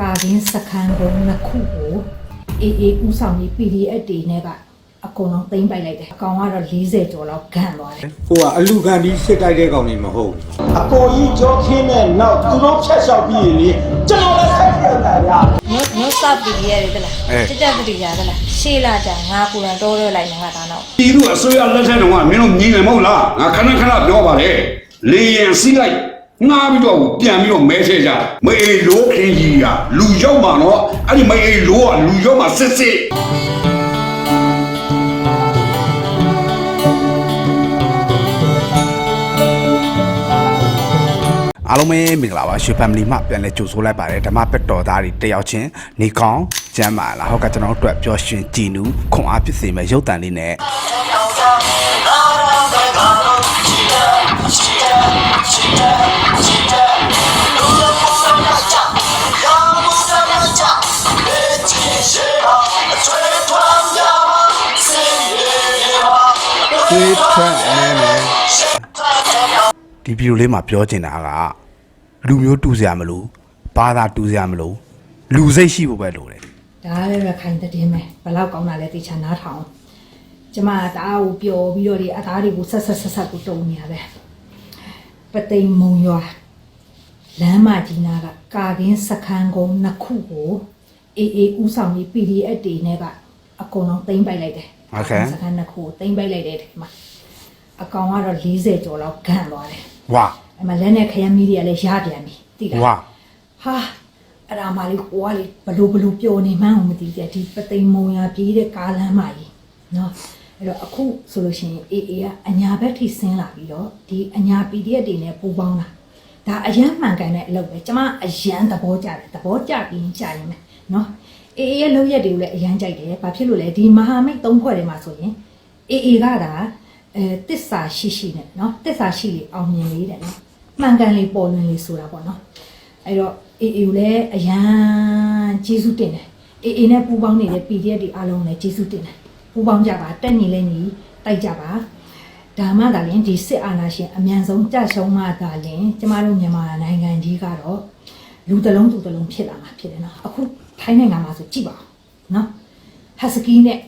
ကာရင်းစခန်းကုန်းနှစ်ခုကိုအေးအေးဥဆောင်ပြီး PDF တွေနဲ့ကအကုန်လုံးသိမ်းပိုက်လိုက်တယ်အကောင်ကတော့40ကျော်လောက်ဂန့်သွားတယ်ဟိုကအလူခံပြီးစစ်တိုက်တဲ့ကောင်တွေမဟုတ်ဘူးအပေါ်ကြီးကြောခင်းတဲ့နောက်သူတို့ဖြတ်လျှောက်ပြီးရင်လေကျွန်တော်လည်းဆက်ပြန်လာရမျိုးမျိုးစပီရတယ်တလားတက်တက်ပတီရတလားရှေ့လာကြငါပူရန်တိုးရဲလိုက်ငါသားတော့ပြည်သူအစိုးရလက်ထက်တုန်းကမင်းတို့ညီငယ်မဟုတ်လားငါခဏခဏပြောပါတယ်လေရင်စီးလိုက် ငားပြီးတော့ပြန်ပြီးတော့မဲထည့်ကြမအေးလိုခင်းကြီးကလူရောက်မှာတော့အဲ့ဒီမအေးလိုကလူရောက်မှာစစ်စစ်အားလုံးပဲမင်္ဂလာပါရွှေ family မှပြန်လဲကြိုဆိုလိုက်ပါတယ်ဓမ္မပက်တော်သားတွေတယောက်ချင်းနေကောင်းကျမ်းမာလားဟုတ်ကကျွန်တော်တို့အတွက်ပျော်ရွှင်ကြည်နူးခွန်အားဖြစ်စေမဲ့ရုပ်တံလေးနဲ့ သွေးထွက်နေမယ်ဒီဗီဒီယိုလေးမှာပြောချင်တာကလူမျိုးတူစရာမလိုဘာသာတူစရာမလိုလူစိတ်ရှိဖို့ပဲလိုတယ်ဒါလည်းရခိုင်တဲ့င်းပဲဘလောက်ကောင်းတာလဲတေချာနားထောင်ကျမတအားကိုပျော်ပြီးတော့ဒီအသားတွေကိုဆက်ဆက်ဆက်ဆက်ကိုတုံနေရတယ်ပသိမ်မုံရွာလမ်းမကြီးနာကကာကင်းစခန်းကုန်းနှစ်ခုကိုအေးအေးဥဆောင်ပြီး PDF တွေနဲ့ကအကုန်လုံးသိမ်းပိုက်လိုက်တယ် စခန်းနှစ်ခုကိုသိမ်းပိုက်လိုက်တဲ့ဒီမှာအကောင်ကတော့40ကျော်လောက်ဂန့်သွားတယ်ဝါအဲ့မှာလက်နဲ့ခရမ်းမီးတွေကလည်းရပြန်ပြီသိလားဝါဟာအဲ့ဒါမှလေးကိုကလေဘလို့ဘလို့ပျော်နေမှန်းကိုမသိတဲ့ဒီပသိမ်မုံရပြေးတဲ့ကားလမ်းမကြီးနော်အဲ့တော့အခုဆိုလို့ရှိရင်အေးအေးကအညာဘက်ထိဆင်းလာပြီးတော့ဒီအညာ PDF တွေနဲ့ပူပေါင်းတာဒါအရန်မှန်ကန်တဲ့အလုပ်ပဲကျမအရန်သဘောကျတယ်သဘောကျပြီးရင်ကြာရင်မယ်နော် အေးအေးရဲ့လုပ်ရက်တွေကိုလည်းအရန်ကြိုက်တယ်ဘာဖြစ်လို့လဲဒီမဟာမိတ်သုံးဖွဲ့တွေမှာဆိုရင်အေးအေးကဒါအဲတစ္ဆာရှိရှိနဲ့နော်တစ္ဆာရှိလေအောင်မြင်လေးတဲ့နော်မှန်ကန်လေးပေါ်လွင်လေးဆိုတာပေါ့နော်အဲ့တော့အေအေကိုလည်းအရန်ကျေးဇူးတင်တယ်အေအေနဲ့ပူပေါင်းနေတဲ့ PDF တွေအားလုံးလည်းကျေးဇူးတင်တယ်ပူပေါင်းကြပါတက်ညီလဲညီတိုက်ကြပါဒါမှသာလျှင်ဒီစစ်အာဏာရှင်အမြန်ဆုံးကြရှုံးမှသာလျှင်ကျမတို့မြန်မာနိုင်ငံကြီးကတော့လူတစ်လုံးသူတစ်လုံးဖြစ်လာမှာဖြစ်တယ်နော်အခု ထိုင်းနိုင်ငံမှာဆိုကြည့်ပါဦးနော်ဟတ်စကီနဲ့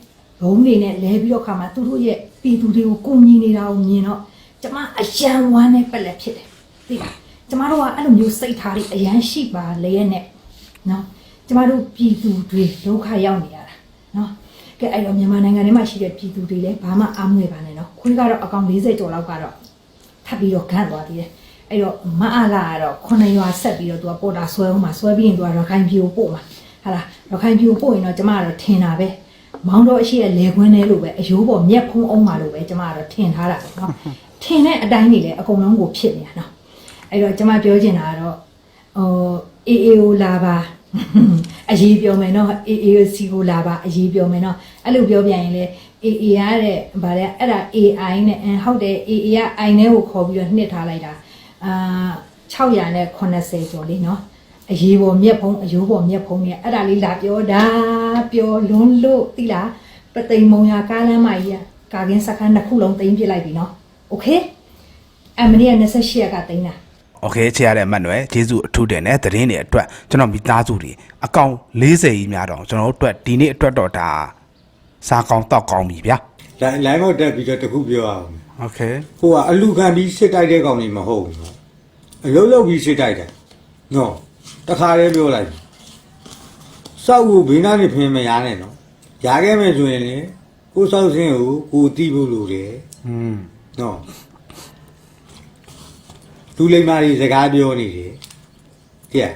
ဘုံတွေနဲ့လဲပြီးတော့ခါမှာသူတို့ရဲ့ပြည်သူတွေကိုကိုညီနေတာကိုမြင်တော့ကျမအရန်ဝမ်းနဲ့ပက်လက်ဖြစ်တယ်သိလားကျမတို့ကအဲ့လိုမျိုးစိတ်ထားတွေအရန်ရှိပါလေရဲ့နဲ့နော်ကျမတို့ပြည်သူတွေဒုက္ခရောက်နေရတာနော်ကဲအဲ့တော့မြန်မာနိုင်ငံထဲမှာရှိတဲ့ပြည်သူတွေလည်းဘာမှအားမငယ်ပါနဲ့နော်ခွေးကတော့အကောင်40ကျော်လောက်ကတော့ထပ်ပြီးတော့ခန့်သွားသေးတယ်အဲ့တော့မအားလာကတော့ခုနှစ်ရွာဆက်ပြီးတော့သူကပေါ်တာဆွဲအောင်မှာဆွဲပြီးရင်သူကရခိုင်ပြည်ကိုပို့မှာ ဟာလားရခိုင်ပြည်ကိုပို့ရင်တော့ကျမကတော့ထင်တာပဲမောင်းတော့အရှိရဲ့လေခွင်းထဲလိုပဲအယိုးပေါ်မျက်ဖုံးအောင်မှာလို့ပဲကျမကတော့ထင်ထားတာပဲနော်ထင်တဲ့အတိုင်းနေလေအကုန်လုံးကိုဖြစ်နေတာနော်အဲ့တော့ကျွန်မပြောချင်တာကတော့ဟိုအေးအေးကိုလာပါအရေးပြောမယ်နော်အေးအေးကိုစီကိုလာပါအရေးပြောမယ်နော်အဲ့လိုပြောပြရင်လေအေးအေးရတဲ့ဗါလဲအဲ့ဒါ AI နဲ့အင်းဟုတ်တယ် AI က I နဲ့ကိုခေါ်ပြီးတော့နှစ်ထားလိုက်တာအာ600နဲ့80ကျော်လေးနော် အရေးပေါ်မျက်ဖုံးအယိုးပေါ်မျက်ဖုံးနဲ့အဲ့ဒါလေးလာပြောတာပြောလွန်းလို့တိလားပသိမ်မုံရကားလမ်းမကြီးကကာကင်းစခန်းတစ်ခုလုံးသိမ်းပြစ်လိုက်ပြီနော်โอเคအမနီက28ရက်ကသိမ်းတာ โอเคချေရတဲ့အမှတ်တွေဂျေစုအထူးတင်တဲ့သတင်းတွေအတွက်ကျွန်တော်မိသားစုတွေအကောင်40ကြီးများတော့ကျွန်တော်တို့အတွက်ဒီနေ့အတွက်တော့ဒါစားကောင်းတောက်ကောင်းပြီဗျာ လိုင်းလိုင်းမောက်တက်ပြီးတော့တခုပြောအောင် โอเค ဟိုကအလူခံပြီးစစ်တိုက်တဲ့ကောင်တွေမဟုတ်ဘူးအလုံးလုံးပြီးစစ်တိုက်တယ်နော် တခါတည်းပြောလိုက်စောက်ကိုဘေးနားနေဖင်းမရနဲ့နော်ရခဲ့မယ်ဆိုရင်လေကိုစောက်စင်းကိုကိုတီးဖို့လိုတယ်อืมနော်သူလိမ္မာကြီးစကားပြောနေတယ်ကြည့်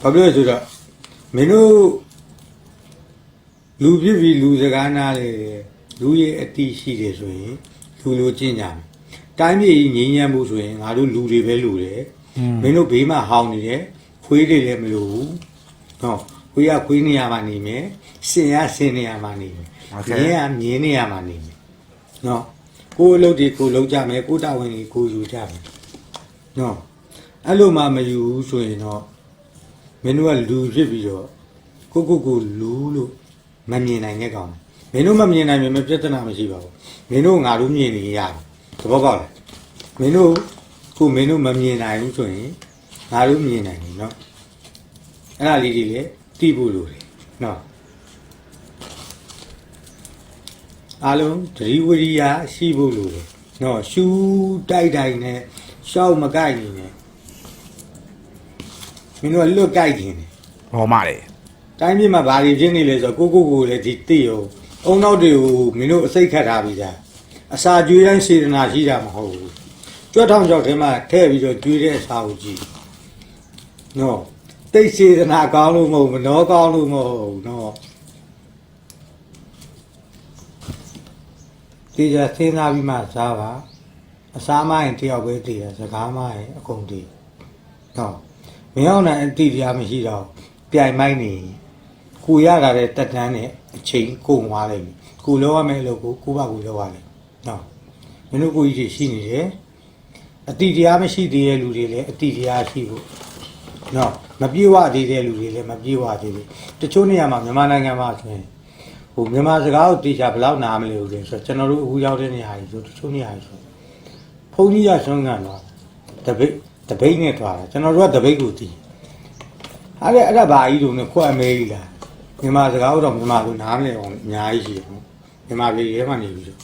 ဘာပြောလဲဆိုတော့မင်းတို့လူဖြစ်ပြီးလူစကားနားလေလူရဲ့အတိရှိတယ်ဆိုရင်လူလိုကျင့်ကြမယ်တိုင်းပြည်ကြီးငြိမ်းချမ်းမှုဆိုရင်ငါတို့လူတွေပဲလူတယ် မင်းတို့ဘေးမှာဟောင်းနေတယ်ခွေးတွေလည်းမလိုဘူးနော်ခွေးကခွေးနေရာမှာနေမယ်စင်ရစင်နေရာမှာနေမယ်မြင်းကမြင်းနေရာမှာနေမယ်နော်ကိုယ်အလုပ်တွေကိုလုပ်ကြမယ်ကိုယ်တာဝန်တွေကိုယူကြမယ်နော်အဲ့လိုမှမယူဘူးဆိုရင်တော့မင်းတို့ကလူဖြစ်ပြီးတော့ကိုကိုကိုလူလို့မမြင်နိုင်တဲ့ကောင်မင်းတို့မမြင်နိုင်မြင်မပြဿနာမရှိပါဘူးမင်းတို့ငါတို့မြင်နေရတယ်သဘောပေါက်လားမင်းတို့ ကိုမင်းတို့မမြင်နိုင်ဘူးဆိုရင်ငါတို့မြင်နိုင်တယ်နော်အဲ့ဒါလေးတွေလည်းသိဖို့လိုတယ်နော်အားလုံးသတိဝိရိယရှိဖို့လိုတယ်နော်ရှူတိုက်တိုက်နဲ့ရှောက်မကိုက်နေနဲ့မင်းတို့ကလွတ်ကိုက်နေတယ်ဟောမတယ်တိုင်းပြည်မှာဘာတွေဖြစ်နေလဲဆိုတော့ကိုကိုကိုလည်းဒီသိရောအုံနောက်တွေကိုမင်းတို့အစိတ်ခတ်ထားပြီးသားအစာကျွေးတိုင်းစေတနာရှိတာမဟုတ်ဘူး ကြွက်ထောင်ကြောက်ထဲမှာထည့်ပြီးတော့ကျွေးတဲ့အစာကိုကြည့်နော်တိတ်စေတနာကောင်းလို့မဟုတ်ဘူးမနှောကောင်းလို့မဟုတ်ဘူးနော်ဒီကြစဉ်းစားပြီးမှစားပါအစားမရင်တယောက်ပဲတည်တယ်စကားမရင်အကုန်တည်နော်မင်းအောင်နိုင်အတိတရားမရှိတော့ပြိုင်မိုက်နေရင်ကိုရတာတဲ့တက်တန်းနဲ့အချိန်ကုန်သွားလိမ့်မယ်ကိုလောရမယ်လို့ကိုကိုပါကိုလောရတယ်နော်မင်းတို့ကိုကြီးရှိနေတယ် အတိတရားမရှိသေးတဲ့လူတွေလည်းအတိတရားရှိဖို့နော်မပြေဝသေးတဲ့လူတွေလည်းမပြေဝသေးဘူးတချို့နေရာမှာမြန်မာနိုင်ငံမှာဆိုရင်ဟိုမြန်မာစကားကိုတေချာဘယ်လောက်နားမလဲလို့လဲဆိုတော့ကျွန်တော်တို့အခုရောက်တဲ့နေရာကြီးဆိုတချို့နေရာကြီးဆိုဘုန်းကြီးရဆွမ်းကန်တော့တပိတ်တပိတ်နဲ့ထွာတာကျွန်တော်တို့ကတပိတ်ကိုတည်အဲ့ဒါအဲ့ဒါဘာကြီးတို့နဲ့ခွက်အမဲကြီးလားမြန်မာစကားတော့မြန်မာကိုနားမလဲအောင်အများကြီးရှိတယ်နော်မြန်မာပြည်ရဲမှနေပြီးတော့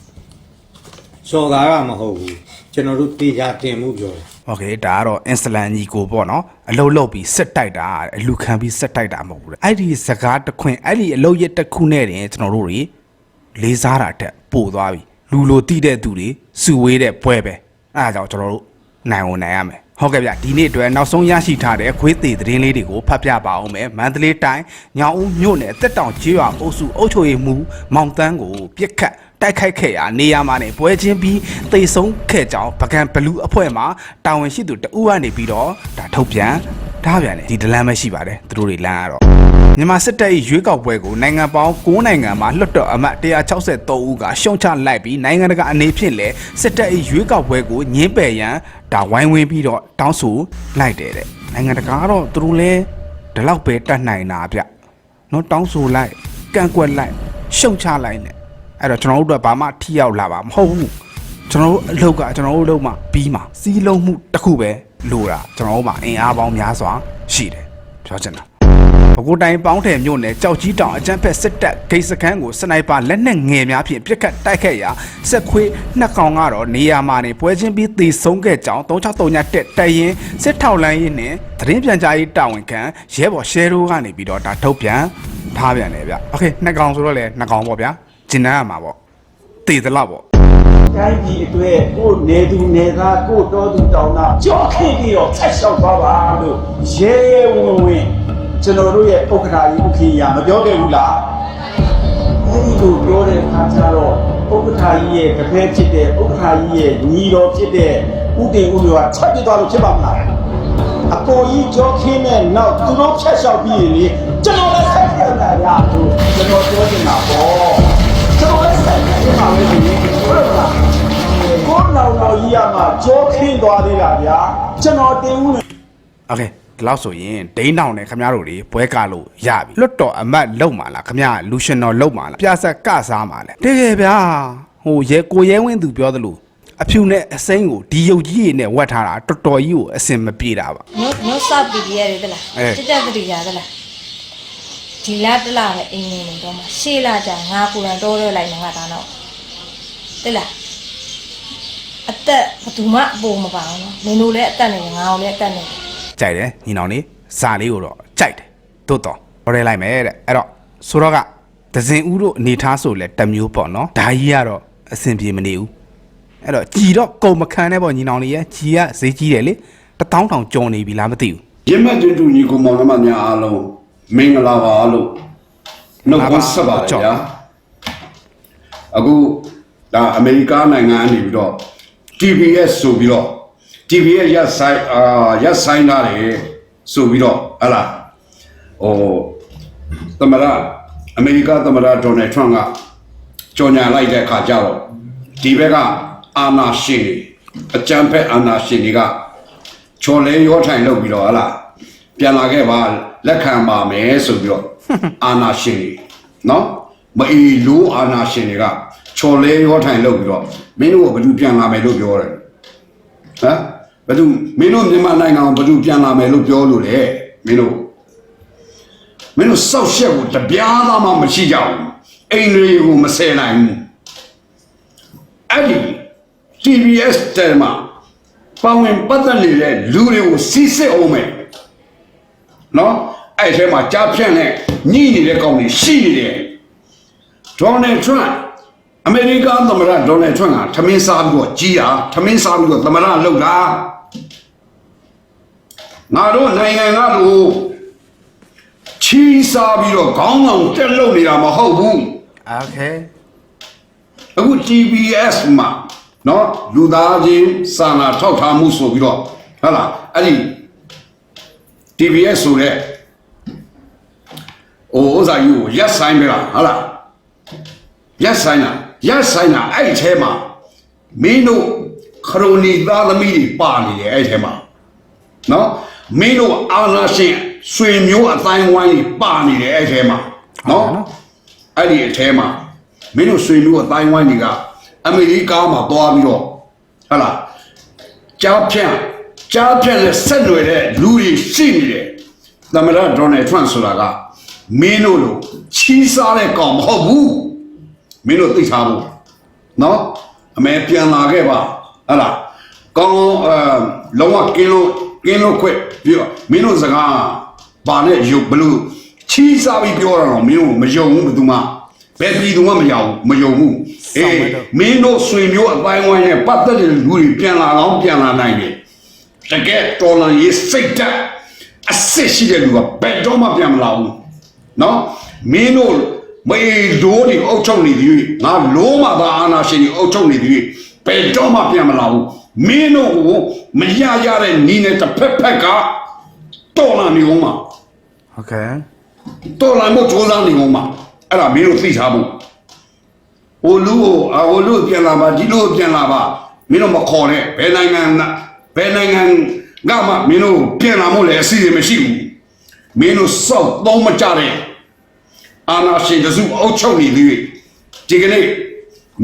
စော်ကားကမဟုတ်ဘူး ကျွန်တော်တို့တေချာတင်မှုပြောတယ် โอเคဒါကတော့အင်စလန်ညီကိုပေါ့နော်အလုတ်လုတ်ပြီးစစ်တိုက်တာအလူခံပြီးစစ်တိုက်တာမဟုတ်ဘူးလေအဲ့ဒီစကားတစ်ခွင်အဲ့ဒီအလုတ်ရက်တစ်ခုနဲ့တင်ကျွန်တော်တို့တွေလေးစားတာတက်ပို့သွားပြီလူလိုတိတဲ့သူတွေစုဝေးတဲ့ပွဲပဲအဲ့ဒါကြောင့်ကျွန်တော်တို့နိုင်ဝင်နိုင်ရမယ်ဟုတ်ကဲ့ဗျဒီနေ့အတွက်နောက်ဆုံးရရှိထားတဲ့ခွေးသေးသတင်းလေးတွေကိုဖတ်ပြပါအောင်မယ်မန္တလေးတိုင်းညောင်ဦးမြို့နယ်တက်တောင်ကျေးရွာအုပ်စုအုပ်ချုပ်ရေးမှူးမောင်တန်းကိုပြစ်ခတ် တိုက်ခိုက်ခဲ့ရာနေရာမှာနေပွဲချင်းပြီးတိတ်ဆုံးခဲ့ကြောင်းပကံဘလူးအဖွဲ့မှတာဝန်ရှိသူတဦးကနေပြီးတော့ဒါထုတ်ပြန်ဒါပြန်တယ်ဒီဒလန်ပဲရှိပါတယ်သူတို့တွေလမ်းရတော့မြန်မာစစ်တပ်၏ရွေးကောက်ပွဲကိုနိုင်ငံပေါင်း9နိုင်ငံမှာလွှတ်တော်အမတ်163ဦးကရှုံချလိုက်ပြီးနိုင်ငံတကာအနေဖြင့်လည်းစစ်တပ်၏ရွေးကောက်ပွဲကိုညှင်းပယ်ရန်ဒါဝိုင်းဝန်းပြီးတော့တောင်းဆိုလိုက်တယ်တဲ့နိုင်ငံတကာကတော့သူတို့လည်းဒီလောက်ပဲတတ်နိုင်တာဗျနော်တောင်းဆိုလိုက်ကန့်ကွက်လိုက်ရှုံချလိုက်နဲ့ အဲ့တော့ကျွန်တော်တို့အတွက်ဘာမှထိရောက်လာပါမဟုတ်ဘူးကျွန်တော်တို့အလုပ်ကကျွန်တော်တို့အလုပ်မှာပြီးမှာစီးလုံးမှုတစ်ခုပဲလိုတာကျွန်တော်တို့မှာအင်အားပေါင်းများစွာရှိတယ်ပြောချင်တာဘကိုတိုင်းပေါင်းထယ်မြို့နယ်ကြောက်ကြီးတောင်အကျန်းဖက်စစ်တပ်ဂိတ်စခန်းကိုစနိုက်ပါလက်နက်ငယ်များဖြင့်ပစ်ခတ်တိုက်ခတ်ရာစက်ခွေးနှစ်ကောင်ကတော့နေရာမှာနေပွဲချင်းပြီးသေဆုံးခဲ့ကြောင်း3639တက်တရင်စစ်ထောက်လိုင်းရင်းနဲ့သတင်းပြန်ကြားရေးတာဝန်ခံရဲဘော်ရှယ်ရိုးကနေပြီးတော့ဒါထုတ်ပြန်ထားပြန်တယ်ဗျ။ Okay နှစ်ကောင်ဆိုတော့လေနှစ်ကောင်ပေါ့ဗျာ။ ဂျင်နန်းရမှာပေါ့သေသလောက်ပေါ့တိုင်းပြည်အတွက်ကိုယ်နေသူနေသားကိုယ်တော်သူတောင်းတာကြောက်ခင်ပြီးတော့ဆက်လျှောက်သွားပါလို့ရဲရဲဝံ့ဝံ့ကျွန်တော်တို့ရဲ့ဥက္ကဋ္ဌကြီးဥက္ကဋ္ဌကြီးမပြောခဲ့ဘူးလားအဲဒီလိုပြောတဲ့အခါကျတော့ဥက္ကဋ္ဌကြီးရဲ့တပည့်ဖြစ်တဲ့ဥက္ကဋ္ဌကြီးရဲ့ညီတော်ဖြစ်တဲ့ဥတင်ဦးရောချက်ပြသွားလို့ဖြစ်ပါမလားအပေါ်ကြီးကြောခင်းတဲ့နောက်သူတို့ဖြတ်လျှောက်ပြီးရင်လေကျွန်တော်လည်းဆက်ပြန်လာရလို့ကျွန်တော်ပြောနေတာပေါ့ ကျွန်တော်လည်းဆက်ပြန်ပါမယ်ဒီဟုတ်လားကိုယ်လောင်တော်ကြီးရမှာကြောခင်းသွားသေးတာဗျာကျွန်တော်တင်ဦး โอเคဒီလောက်ဆိုရင်ဒိန်းတောင်နဲ့ခမရတို့တွေပွဲကလို့ရပြီလွတ်တော်အမတ်လုံမှာလားခမရလူရှင်တော်လုံမှာလားပြဆက်ကစားမှာလဲတကယ်ဗျာဟိုရဲကိုရဲဝင်းသူပြောသလိုအဖြူနဲ့အစိမ်းကိုဒီရုပ်ကြီးတွေနဲ့ဝတ်ထားတာတော်တော်ကြီးကိုအစင်မပြေတာပါ မျိုးမျိုးစပီဒီရတယ်တလား အဲ တက်တက်တရီရတလား ဒီလာတလားပဲအင်းနေနေတော့မှရှေ့လာကြငါကိုယ်တိုင်တိုးရဲလိုက်နေငါဒါတော့တလားအသက်ဘယ်သူမှအပေါ်မပါဘူးနော်နင်တို့လည်းအသက်နေတယ်ငါတို့လည်းအသက်နေတယ်ကြိုက်တယ်ညီနောင်လေးစာလေးကိုတော့ကြိုက်တယ်တိုးတော့ဟောရဲလိုက်မယ်တဲ့အဲ့တော့ဆိုတော့ကဒဇင်ဦးတို့အနေထားဆိုလဲတစ်မျိုးပေါ့နော်ဒါကြီးကတော့အဆင်ပြေမနေဘူးအဲ့တော့ကြည်တော့ကုံမခံနဲ့ပေါ့ညီနောင်လေးရဲ့ကြည်ကဈေးကြီးတယ်လေတစ်တောင်းတောင်ကြော်နေပြီလားမသိဘူးရမတ်တူတူညီကိုမောင်နှမများအားလုံး မင်္ဂလာပါလို့နှုတ်ခွန်းဆက်ပါတယ်ဗျာအခုဒါအမေရိကန်နိုင်ငံကနေပြီးတော့ TBS ဆိုပြီးတော့ TBS ရက်ဆိုင်အာရက်ဆိုင်လာတယ်ဆိုပြီးတော့ဟလာဟိုသမရအမေရိကန်သမရဒေါ်နယ်ထရန့်ကကြော်ညာလိုက်တဲ့အခါကျတော့ဒီဘက်ကအာနာရှင်တွေအကြမ်းဖက်အာနာရှင်တွေကချော်လဲရောထိုင်လုပ်ပြီးတော့ဟလာ ပြန်လာခဲ့ပါလက်ခံပါမယ်ဆိုပြီးတော့အာနာရှင်တွေနော်မအီလိုအာနာရှင်တွေကချော်လဲရောထိုင်လုပ်ပြီးတော့မင်းတို့ကဘယ်သူပြန်လာမယ်လို့ပြောတယ်ဟမ်ဘယ်သူမင်းတို့မြန်မာနိုင်ငံကိုဘယ်သူပြန်လာမယ်လို့ပြောလို့လေမင်းတို့ဟမင်းတို့စောက်ရှက်ကိုတပြားသားမှမရှိကြဘူးအိမ်တွေကိုမဆယ်နိုင်ဘူးအဲ့ဒီ TBS တဲမှာပေါဝင်ပတ်သက်နေတဲ့လူတွေကိုစီးစစ်အောင်မယ် နော်အဲ့ထဲမှာကြားဖြန့်နဲ့ညှိနေတဲ့ကောင်တွေရှိနေတယ်ဒေါ်နယ်ထရန့်အမေရိကန်သမ္မတဒေါ်နယ်ထရန့်ကထမင်းစားပြီးတော့ကြီးတာထမင်းစားပြီးတော့သမ္မတလုပ်တာငါတို့နိုင်ငံကလို့ချီးစားပြီးတော့ခေါင်းဆောင်တက်လုပ်နေတာမဟုတ်ဘူး โอเค အခု TBS မှာเนาะလူသားချင်းစာနာထောက်ထားမှုဆိုပြီးတော့ဟုတ်လားအဲ့ဒီ TBS ဆိုတဲ့ဟိုဥစားကြီးကိုရက်ဆိုင်ပြလားဟုတ်လားရက်ဆိုင်လားရက်ဆိုင်လားအဲ့ဒီထဲမှာမင်းတို့ခရိုနီသားသမီးတွေပါနေတယ်အဲ့ဒီထဲမှာနော်မင်းတို့အာနာရှင်ဆွေမျိုးအတိုင်းဝိုင်းတွေပါနေတယ်အဲ့ဒီထဲမှာနော်အဲ့ဒီအထဲမှာမင်းတို့ဆွေမျိုးအတိုင်းဝိုင်းတွေကအမေရိကမှာသွားပြီးတော့ဟုတ်လားကြောက်ဖြန့် ကြားဖြန့်နဲ့ဆက်နွယ်တဲ့လူတွေရှိနေတယ်သမ္မတဒေါ်နယ်ထရန့်ဆိုတာကမင်းတို့လိုချီးစားတဲ့ကောင်မဟုတ်ဘူးမင်းတို့သိထားဖို့နော်အမေပြန်လာခဲ့ပါဟဟလားကောင်းအဲလုံးဝကင်းလို့ကင်းလို့ခွက်ပြီးတော့မင်းတို့စကားဘာနဲ့ရုပ်ဘလို့ချီးစားပြီးပြောတာတော့မင်းတို့မယုံဘူးဘယ်သူမှဘယ်ပြည်သူမှမယုံမယုံဘူးအေးမင်းတို့ဆွေမျိုးအပိုင်းဝိုင်းနဲ့ပတ်သက်တဲ့လူတွေပြန်လာတော့ပြန်လာနိုင်တယ် တကယ်တော်လန်ရေးစိတ်ဓာတ်အစစ်ရှိတဲ့လူကဘယ်တော့မှပြန်မလာဘူးနော်မင်းတို့မေလို့ဒီအုတ်ချုပ်နေသည်ငါလို့မှသာအာနာရှင်ဒီအုတ်ချုပ်နေသည်ဘယ်တော့မှပြန်မလာဘူးမင်းတို့ကိုမရရတဲ့နီးနဲ့တစ်ဖက်ဖက်ကတော်လာနေအောင်မှာဟုတ်ကဲ့တော်လာမို့ကြိုးစားနေအောင်မှာအဲ့ဒါမင်းတို့သိထားဖို့ဟိုလူကိုဟိုလူပြန်လာပါဒီလူကိုပြန်လာပါမင်းတို့မခေါ်နဲ့ဘယ်နိုင်ငံ ဘယ်နိုင်ငံကမှမင်းတို့ပြန်လာမို့လည်းအစီအစဉ်မရှိဘူးမင်းတို့စောက်သုံးမကြတဲ့အာနာရှင်တစုအုပ်ချုပ်နေပြီဒီကနေ့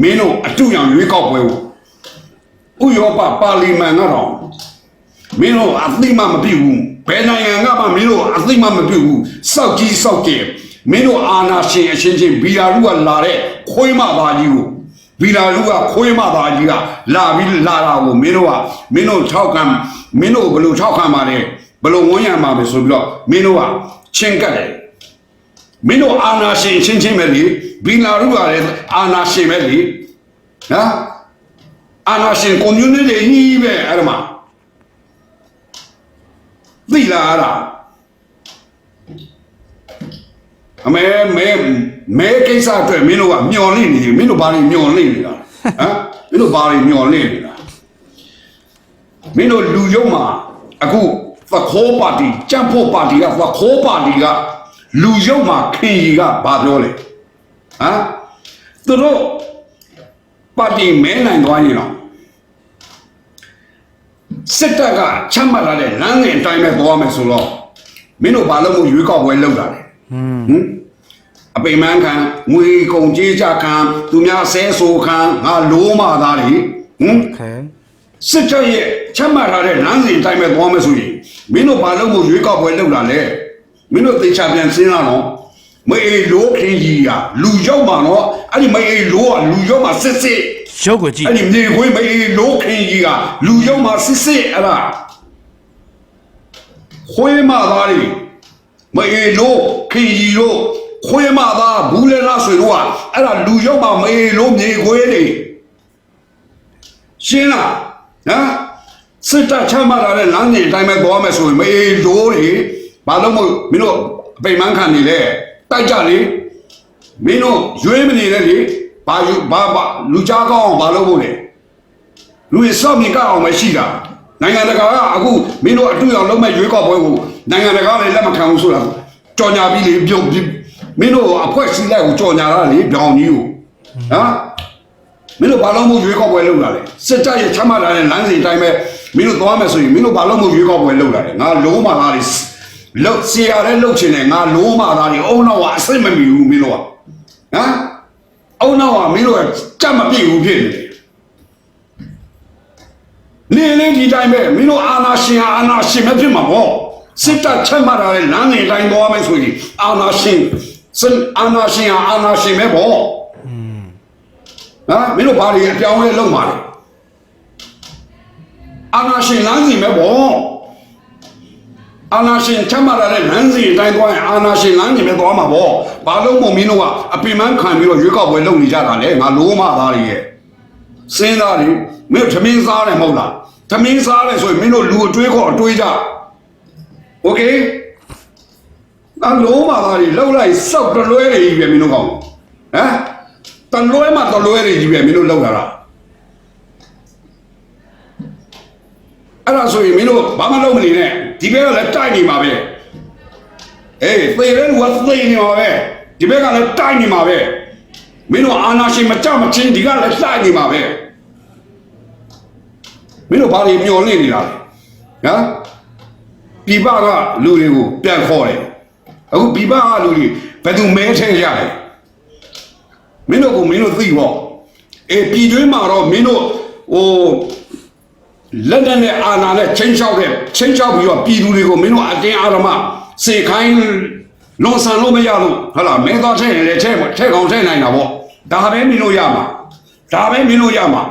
မင်းတို့အတူရောင်ရွေးကောက်ပွဲကိုဥရောပပါလီမန်ကတော့မင်းတို့အသိမှမပြုတ်ဘူးဘယ်နိုင်ငံကမှမင်းတို့အသိမှမပြုတ်ဘူးစောက်ကြီးစောက်ကျယ်မင်းတို့အာနာရှင်အချင်းချင်းဘီလာလူကလာတဲ့ခွေးမသားကြီးကို ဘီလာလူကခွေးမသားကြီးကလာပြီးလာတာကိုမင်းတို့ကမင်းတို့ထောက်ကံမင်းတို့ဘယ်လိုထောက်ခံပါလဲဘယ်လိုဝန်းရံပါမယ်ဆိုပြီးတော့မင်းတို့ကချင်းကတ်တယ်မင်းတို့အာနာရှင်ချင်းချင်းပဲလေဘီလာရုကလည်းအာနာရှင်ပဲလေနော်အာနာရှင် community ကြီးပဲအဲ့ဒါမှာသိလားအဲ့ဒါ အမေမဲမဲကိစ္စအတွက်မင်းတို့ကမျော်လင့်နေတယ်မင်းတို့ဘာတွေမျော်လင့်နေတာဟမ်မင်းတို့ဘာတွေမျော်လင့်နေတာမင်းတို့လူယုံမှာအခုသခိုးပါတီကြံ့ဖို့ပါတီကသခိုးပါတီကလူယုံမှာခင်ကြီးကဘာပြောလဲဟမ်သူတို့ပါတီမဲနိုင်သွားရင်တော့စစ်တပ်ကချမှတ်လာတဲ့လမ်းစဉ်အတိုင်းပဲသွားမယ်ဆိုတော့မင်းတို့ဘာလို့မို့ရွေးကောက်ပွဲလုပ်တာလဲ ဟင်အပိမန်းခံငွေကုန်ကြေးကြခံသူများဆဲဆိုခံငါလိုးမှသားလေဟင်စစ်ချုပ်ရဲ့ချက်မှတ်ထားတဲ့လမ်းစဉ်တိုင်းပဲသွားမယ်ဆိုရင်မင်းတို့ဘာလို့ကိုရွေးကောက်ပွဲလုပ်လာလဲမင်းတို့သေချာပြန်စဉ်းစားတော့မအေးလိုးခင်ကြီးကလူရောက်မှာတော့အဲ့ဒီမအေးလိုးကလူရောက်မှာစစ်စစ်ရုပ်ကိုကြည့်အဲ့ဒီမြေခွေးမအေးလိုးခင်ကြီးကလူရောက်မှာစစ်စစ်အဲ့ဒါခွေးမသားတွေ မအေးလိုးခင်းကြီးတို့ခွေးမသားဘူးလဲလားဆိုတော့အဲ့ဒါလူရောက်မှာမအေးလိုးမြေခွေးတွေရှင်းလားဟမ်စစ်တပ်ချမှတ်လာတဲ့လမ်းကြီးအတိုင်းပဲသွားမယ်ဆိုရင်မအေးလိုးတွေဘာလို့မို့မင်းတို့အပိန်မန်းခံနေလဲတိုက်ကြလေမင်းတို့ရွေးမနေနဲ့လေဘာယူဘာဘာလူကြားကောင်းအောင်ဘာလုပ်ဖို့လဲလူရစောင့်မြင်ကောက်အောင်မရှိတာနိုင်ငံတကာကအခုမင်းတို့အတူအောင်လုံးမဲ့ရွေးကောက်ပွဲကို နိုင်ငံတကာလည်းလက်မခံဘူးဆိုတာကြော်ညာပြီးလေပြုတ်ပြီးမင်းတို့အဖွဲ့စည်းလိုက်ကိုကြော်ညာတာလေပြောင်းကြီးကိုဟမ်မင်းတို့ဘာလို့မို့ရွေးကောက်ပွဲလုပ်လာလဲစစ်တပ်ရဲ့ချမှတ်လာတဲ့လမ်းစဉ်အတိုင်းပဲမင်းတို့သွားမယ်ဆိုရင်မင်းတို့ဘာလို့မို့ရွေးကောက်ပွဲလုပ်လာလဲငါလုံးမသားတွေလုတ်စီရတဲ့လုတ်ချင်တယ်ငါလုံးမသားတွေအုံနောက်ကအစိတ်မမီဘူးမင်းတို့ကဟမ်အုံနောက်ကမင်းတို့ကကြက်မပြည့်ဘူးဖြစ်နေတယ်နေလေးဒီတိုင်းပဲမင်းတို့အာနာရှင်ဟာအာနာရှင်ပဲဖြစ်မှာပေါ့ စစ်တပ်ချက်မှတ်တာလေလမ်းနေတိုင်းသွားမယ်ဆိုရင်အာနာရှင်စစ်အာနာရှင်ဟာအာနာရှင်ပဲပေါ့ဟမ်မင်းတို့ဘာတွေအပြောင်းလဲလုပ်မှာလဲအာနာရှင်လမ်းစီပဲပေါ့အာနာရှင်ချက်မှတ်တာလေလမ်းစီအတိုင်းသွားရင်အာနာရှင်လမ်းနေပဲသွားမှာပေါ့ဘာလို့မို့မင်းတို့ကအပင်ပန်းခံပြီးတော့ရွေးကောက်ပွဲလုပ်နေကြတာလဲငါလိုမသားတွေရဲ့စဉ်းစားတယ်မင်းတို့သမင်းစားတယ်မဟုတ်လားသမင်းစားတယ်ဆိုရင်မင်းတို့လူအတွေးခေါ်အတွေးကြ โอเคအလုံးပါသားကြီးလှုပ်လိုက်စောက်တလွဲတွေကြီးပဲမင်းတို့ကောင်းဟမ်တလွဲမှတလွဲတွေကြီးပဲမင်းတို့လှုပ်လာတာအဲ့ဒါဆိုရင်မင်းတို့ဘာမှလုပ်မနေနဲ့ဒီဘက်ကလည်းတိုက်နေမှာပဲအေးသေတဲ့လူကသေနေမှာပဲဒီဘက်ကလည်းတိုက်နေမှာပဲမင်းတို့အာနာရှင်မကြမချင်းဒီကလည်းတိုက်နေမှာပဲ မင်းတို့ဘာတွေမျောလင့်နေတာလဲဟ မ်ပြပကလူတွေကိုပြန်ခေါ်တယ်အခုပြပကလူတွေဘယ်သူမဲထဲရလဲမင်းတို့ကမင်းတို့သိပေါ့အေးပြည်တွင်းမှာတော့မင်းတို့ဟိုလက်နက်နဲ့အာဏာနဲ့ချင်းချောက်တဲ့ချင်းချောက်ပြီးတော့ပြည်သူတွေကိုမင်းတို့အတင်းအာရမစေခိုင်းလွန်ဆန်လို့မရလို့ဟုတ်လားမင်းသားထဲရင်လည်းထဲထဲကောင်ထဲနိုင်တာပေါ့ဒါပဲမင်းတို့ရမှာဒါပဲမင်းတို့ရမှာ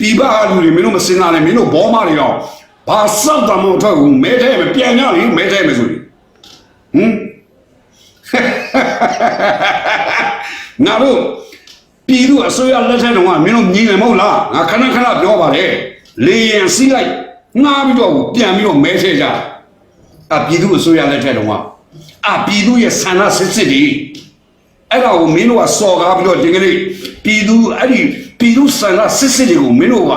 ဒီဘကလူတွေမင်းတို့မစင်စားနဲ့မင်းတို့ဘောမတွေတော့ ဘာစောက်တမောထွက်ဘူးမဲထဲမပြန်ရလေမဲထဲမဆိုရင်ဟမ်ငါတို့ပြည်သူအစိုးရလက်ထက်တုန်းကမင်းတို့ညီငယ်မဟုတ်လားငါခဏခဏပြောပါတယ်လေရင်စီးလိုက်ငားပြီးတော့ပြန်ပြီးတော့မဲထဲကြအပြည်သူအစိုးရလက်ထက်တုန်းကအပြည်သူရဲ့ဆန္ဒစစ်စစ်တွေအဲ့ဒါကိုမင်းတို့ကစော်ကားပြီးတော့ဒီကနေ့ပြည်သူအဲ့ဒီပြည်သူဆန္ဒစစ်စစ်တွေကိုမင်းတို့က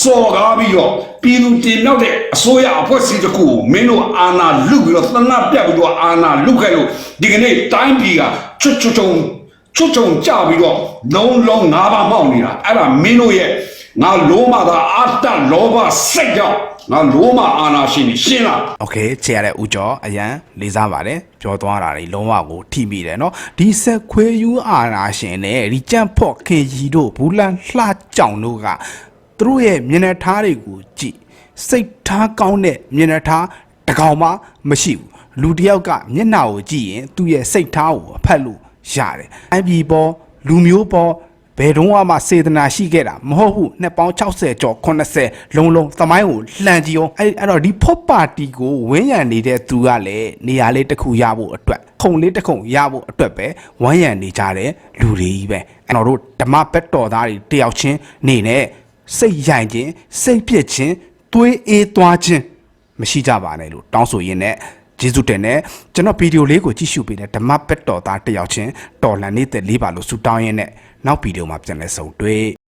စော်ကားပြီးတော့ပြည်သူတင်မြောက်တဲ့အစိုးရအဖွဲ့အစည်းတစ်ခုကိုမင်းတို့အာဏာလုပြီးတော့သနာပြတ်ပြီးတော့အာဏာလုခဲ့လို့ဒီကနေ့တိုင်းပြည်ကချွတ်ချွတ်ချုံချွတ်ချုံကြပြီးတော့လုံးလုံးငါးပါးမောက်နေတာအဲ့ဒါမင်းတို့ရဲ့ငါလုံးမသာအာတလောဘစိတ်ကြောင့်ငါလုံးမအာဏာရှင်ကြီးရှင်းလား โอเคချေရတဲ့ဦးကျော်အရန်လေးစားပါတယ်ပြောသွားတာတွေလုံးဝကိုထိမိတယ်เนาะဒီဆက်ခွေးယူအာနာရှင်နဲ့ဒီကြန့်ဖော့ခင်ကြီးတို့ဘူးလန်လှကြောင်တို့က သူတို့ရဲ့မျက်နှာထားတွေကိုကြည့်စိတ်ထားကောင်းတဲ့မျက်နှာထားတစ်ကောင်မှမရှိဘူးလူတစ်ယောက်ကမျက်နှာကိုကြည့်ရင်သူ့ရဲ့စိတ်ထားကိုအဖက်လို့ရတယ်အပြည်ပေါ်လူမျိုးပေါ်ဘယ်တော့မှစေတနာရှိခဲ့တာမဟုတ်ဘူးနှစ်ပေါင်း60ကျော်80လုံးလုံးသမိုင်းကိုလှန်ကြည့်အောင်အဲ့အဲ့တော့ဒီဖော့ပါတီကိုဝင်းရံနေတဲ့သူကလည်းနေရာလေးတစ်ခုရဖို့အတွက်ခုံလေးတစ်ခုရဖို့အတွက်ပဲဝမ်းရံနေကြတဲ့လူတွေကြီးပဲအဲ့တော့တို့ဓမ္မဘက်တော်သားတွေတယောက်ချင်းနေနဲ့ စိတ်ရိုင်ခြင်းစိတ်ပြစ်ခြင်းသွေးအေးသွားခြင်းမရှိကြပါနဲ့လို့တောင်းဆိုရင်းနဲ့ကျေးဇူးတင်နဲ့ကျွန်တော်ဗီဒီယိုလေးကိုကြည့်ရှုပေးတဲ့ဓမ္မဘက်တော်သားတယောက်ချင်းတော်လန်နေတဲ့လေးပါလို့ဆုတောင်းရင်းနဲ့နောက်ဗီဒီယိုမှာပြန်လဲဆုံတွေ့